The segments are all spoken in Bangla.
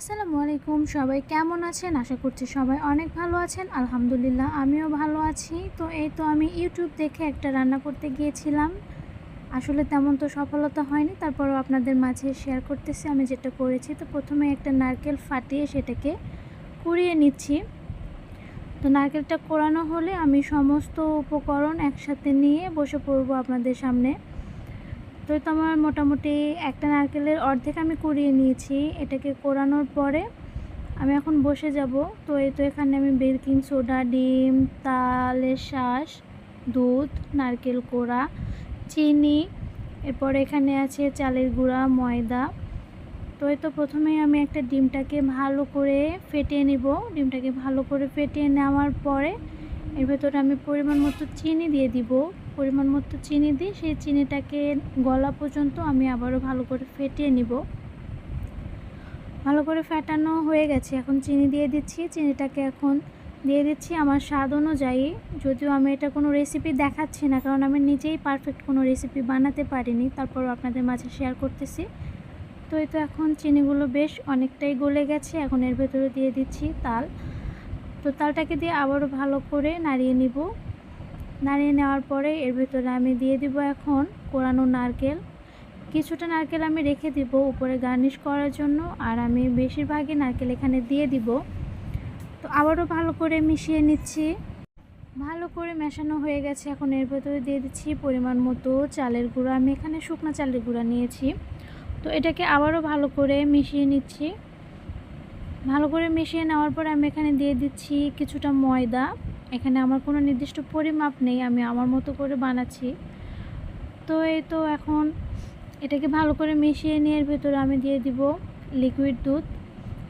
আসসালামু আলাইকুম, সবাই কেমন আছেন? আশা করছি সবাই অনেক ভালো আছেন। আলহামদুলিল্লাহ, আমিও ভালো আছি। তো এই তো আমি ইউটিউব দেখে একটা রান্না করতে গিয়েছিলাম। আসলে তেমন তো সফলতা হয়নি, তারপরও আপনাদের মাঝে শেয়ার করতেছি। আমি যেটা করেছি, তো প্রথমে একটা নারকেল ফাটিয়ে সেটাকে কুড়িয়ে নিচ্ছি। তো নারকেলটা কোরানো হলে আমি সমস্ত উপকরণ একসাথে নিয়ে বসে পড়ব আপনাদের সামনে। তো তো আমার মোটামুটি একটা নারকেলের অর্ধেক আমি কুড়িয়ে নিয়েছি। এটাকে কোরানোর পরে আমি এখন বসে যাব। তো এই তো এখানে আমি বেকিং সোডা, ডিম তালের শাঁস দুধ, নারকেল কোড়া, চিনি, এরপর এখানে আছে চালের গুঁড়া, ময়দা। তো এই তো প্রথমেই আমি একটা ডিমটাকে ভালো করে ফেটিয়ে নিব। ডিমটাকে ভালো করে ফেটিয়ে নেওয়ার পরে এর ভেতরে আমি পরিমাণ মতো চিনি দিয়ে দিব। পরিমাণ মতো চিনি দিয়ে সেই চিনিটাকে গলা পর্যন্ত আমি আবারও ভালো করে ফেটিয়ে নিব। ভালো করে ফেটানো হয়ে গেছে। এখন চিনি দিয়ে দিচ্ছি। চিনিটাকে এখন দিয়ে দিচ্ছি আমার স্বাদ অনুযায়ী। যদিও আমি এটা কোনো রেসিপি দেখাচ্ছি না, কারণ আমি নিজেই পারফেক্ট কোনো রেসিপি বানাতে পারিনি। তারপরও আপনাদের মাঝে শেয়ার করতেছি। তো এই তো এখন চিনিগুলো বেশ অনেকটাই গলে গেছে। এখন এর ভেতরে দিয়ে দিচ্ছি তাল। তো তালটাকে দিয়ে আবারও ভালো করে নাড়িয়ে নিব। নাড়িয়ে নেওয়ার পরে এর ভেতরে আমি দিয়ে দিব এখন কোরানো নারকেল। কিছুটা নারকেল আমি রেখে দিব উপরে গার্নিশ করার জন্য আর আমি বেশিরভাগই নারকেল এখানে দিয়ে দিব। তো আবারও ভালো করে মিশিয়ে নিচ্ছি। ভালো করে মেশানো হয়ে গেছে। এখন এর ভেতরে দিয়ে দিচ্ছি পরিমাণ মতো চালের গুঁড়া। আমি এখানে শুকনো চালের গুঁড়া নিয়েছি। তো এটাকে আবারও ভালো করে মিশিয়ে নিচ্ছি। ভালো করে মিশিয়ে নেওয়ার পর আমি এখানে দিয়ে দিচ্ছি কিছুটা ময়দা। এখানে আমার কোনো নির্দিষ্ট পরিমাপ নেই, আমি আমার মতো করে বানাচ্ছি। তো এই তো এখন এটাকে ভালো করে মিশিয়ে নিয়ে ভেতরে আমি দিয়ে দিব লিকুইড দুধ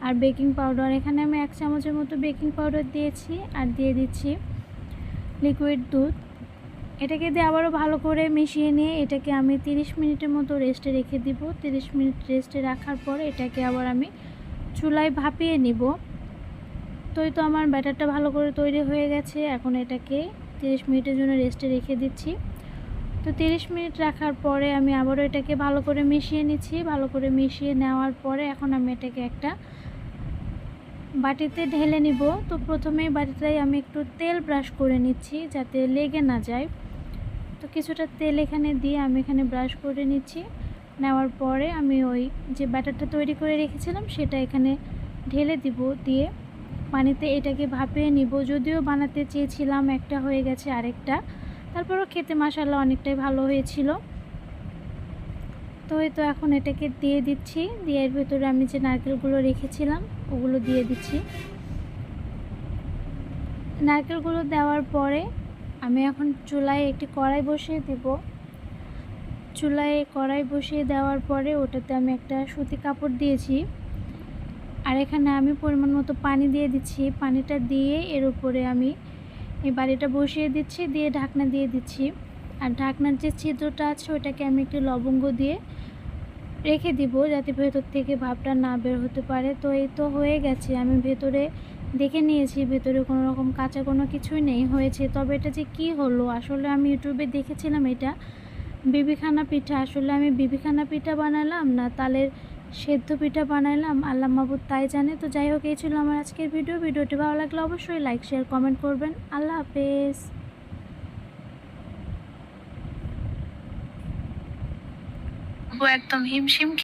আর বেকিং পাউডার এখানে আমি এক চামচের মতো বেকিং পাউডার দিয়েছি আর দিয়ে দিচ্ছি লিকুইড দুধ। এটাকে দিয়ে আবারও ভালো করে মিশিয়ে নিয়ে এটাকে আমি 30 মিনিটের মতো রেস্টে রেখে দিব। 30 মিনিট রেস্টে রাখার পর এটাকে আবার আমি চুলায় ভাপিয়ে নিব। তো তো আমার ব্যাটারটা ভালো করে তৈরি হয়ে গেছে। এখন এটাকে 30 মিনিটের জন্য রেস্টে রেখে দিচ্ছি। তো 30 মিনিট রাখার পরে আমি আবারও এটাকে ভালো করে মিশিয়ে নিচ্ছি। ভালো করে মিশিয়ে নেওয়ার পরে এখন আমি এটাকে একটা বাটিতে ঢেলে নিব। তো প্রথমেই বাটিটাই আমি একটু তেল ব্রাশ করে নিচ্ছি যাতে লেগে না যায়। তো কিছুটা তেল এখানে দিয়ে আমি এখানে ব্রাশ করে নিচ্ছি। নেওয়ার পরে আমি ওই যে ব্যাটারটা তৈরি করে রেখেছিলাম, সেটা এখানে ঢেলে দিব, দিয়ে পানিতে এটাকে ভাপিয়ে নিব। যদিও বানাতে চেয়েছিলাম একটা হয়ে গেছে আরেকটা। তারপরও খেতে মশালা অনেকটাই ভালো হয়েছিল। তো তো এখন এটাকে দিয়ে দিচ্ছি, দিয়ে এর ভেতরে আমি যে নারকেলগুলো রেখেছিলাম, ওগুলো দিয়ে দিচ্ছি। নারকেলগুলো দেওয়ার পরে আমি এখন চুলায় একটি কড়াই বসিয়ে দেব। চুলায় কড়াই বসিয়ে দেওয়ার পরে ওটাতে আমি একটা সুতি কাপড় দিয়েছি। আর এখানে আমি পরিমাণ মতো পানি দিয়ে দিচ্ছি। পানিটা দিয়ে এর উপরে আমি এই বাড়িটা বসিয়ে দিচ্ছি, দিয়ে ঢাকনা দিয়ে দিচ্ছি। আর ঢাকনার যে ছিদ্রটা আছে ওটাকে আমি একটু লবঙ্গ দিয়ে রেখে দিব যাতে ভেতর থেকে ভাবটা না বের হতে পারে। তো এই তো হয়ে গেছে। আমি ভেতরে দেখে নিয়েছি, ভেতরে কোনো রকম কাঁচা কোনো কিছুই নেই, হয়েছে। তবে এটা যে কি হলো? আসলে আমি ইউটিউবে দেখেছিলাম এটা। বিবিখানা পিঠা, আসলে আমি বিবিখানা পিঠা বানালাম না, তালের সেদ্ধ পিঠা বানালাম আল্লাহ মাবুদ তাই জানে। তো যাই হোক, এই ছিল আমার আজকের ভিডিও। ভিডিওটি ভালো লাগলে অবশ্যই লাইক শেয়ার কমেন্ট করবেন। আল্লাহ হাফেজ। একদম হিমশিম